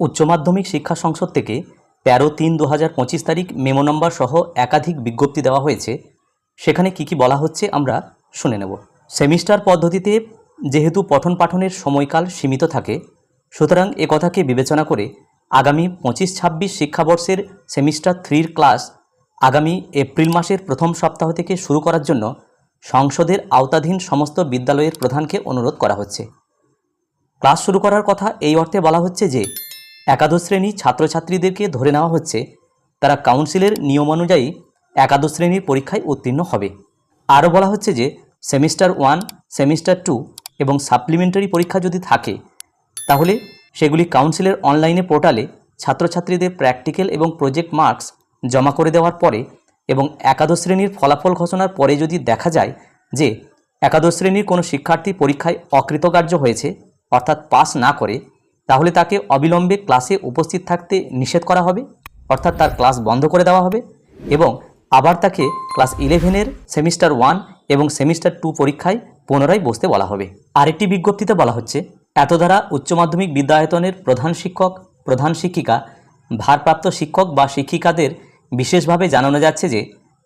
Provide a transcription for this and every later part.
উচ্চ মাধ্যমিক শিক্ষা সংসদ থেকে তেরো তিন দু হাজার পঁচিশ তারিখ মেমো নম্বর সহ একাধিক বিজ্ঞপ্তি দেওয়া হয়েছে। সেখানে কি কি বলা হচ্ছে আমরা শুনে নেব। সেমিস্টার পদ্ধতিতে যেহেতু পঠন পাঠনের সময়কাল সীমিত থাকে, সুতরাং এ কথাকে বিবেচনা করে আগামী পঁচিশ ছাব্বিশ শিক্ষাবর্ষের সেমিস্টার থ্রির ক্লাস আগামী এপ্রিল মাসের প্রথম সপ্তাহ থেকে শুরু করার জন্য সংসদের আওতাধীন সমস্ত বিদ্যালয়ের প্রধানকে অনুরোধ করা হচ্ছে। ক্লাস শুরু করার কথা এই অর্থে বলা হচ্ছে যে একাদশ শ্রেণি ছাত্রছাত্রীদেরকে ধরে নেওয়া হচ্ছে, তারা কাউন্সিলের নিয়মানুযায়ী একাদশ শ্রেণির পরীক্ষায় উত্তীর্ণ হবে। আরও বলা হচ্ছে যে, সেমিস্টার ওয়ান, সেমিস্টার টু এবং সাপ্লিমেন্টারি পরীক্ষা যদি থাকে, তাহলে সেগুলি কাউন্সিলের অনলাইনে পোর্টালে ছাত্রছাত্রীদের প্র্যাকটিক্যাল এবং প্রজেক্ট মার্কস জমা করে দেওয়ার পরে এবং একাদশ শ্রেণির ফলাফল ঘোষণার পরে যদি দেখা যায় যে, একাদশ শ্রেণির কোনো শিক্ষার্থী পরীক্ষায় অকৃতকার্য হয়েছে, অর্থাৎ পাস না করে তাহলে তাকে অবিলম্বে ক্লাসে উপস্থিত থাকতে নিষেধ করা হবে, অর্থাৎ তার ক্লাস বন্ধ করে দেওয়া হবে এবং আবার তাকে ক্লাস ইলেভেনের সেমিস্টার ওয়ান এবং সেমিস্টার টু পরীক্ষায় পুনরায় বসতে বলা হবে। আরেকটি বিজ্ঞপ্তিতে বলা হচ্ছে এত দ্বারা উচ্চ মাধ্যমিক বিদ্যায়তনের প্রধান শিক্ষক, প্রধান শিক্ষিকা, ভারপ্রাপ্ত শিক্ষক বা শিক্ষিকাদের বিশেষভাবে জানানো যাচ্ছে যে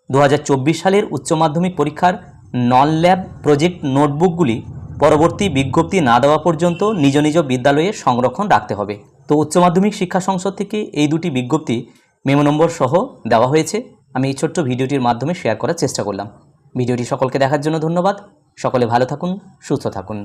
দু হাজার চব্বিশ সালের উচ্চ মাধ্যমিক পরীক্ষার নন ল্যাব প্রজেক্ট নোটবুকগুলি পরবর্তী বিজ্ঞপ্তি না দেওয়া পর্যন্ত নিজ নিজ বিদ্যালয়ে সংরক্ষণ রাখতে হবে। তো উচ্চ মাধ্যমিক শিক্ষা সংসদ থেকে এই দুটি বিজ্ঞপ্তি মেমো নম্বর সহ দেওয়া হয়েছে। আমি এই ছোট্ট ভিডিওটির মাধ্যমে শেয়ার করার চেষ্টা করলাম। ভিডিওটি সকলকে দেখার জন্য ধন্যবাদ। সকলে ভালো থাকুন, সুস্থ থাকুন।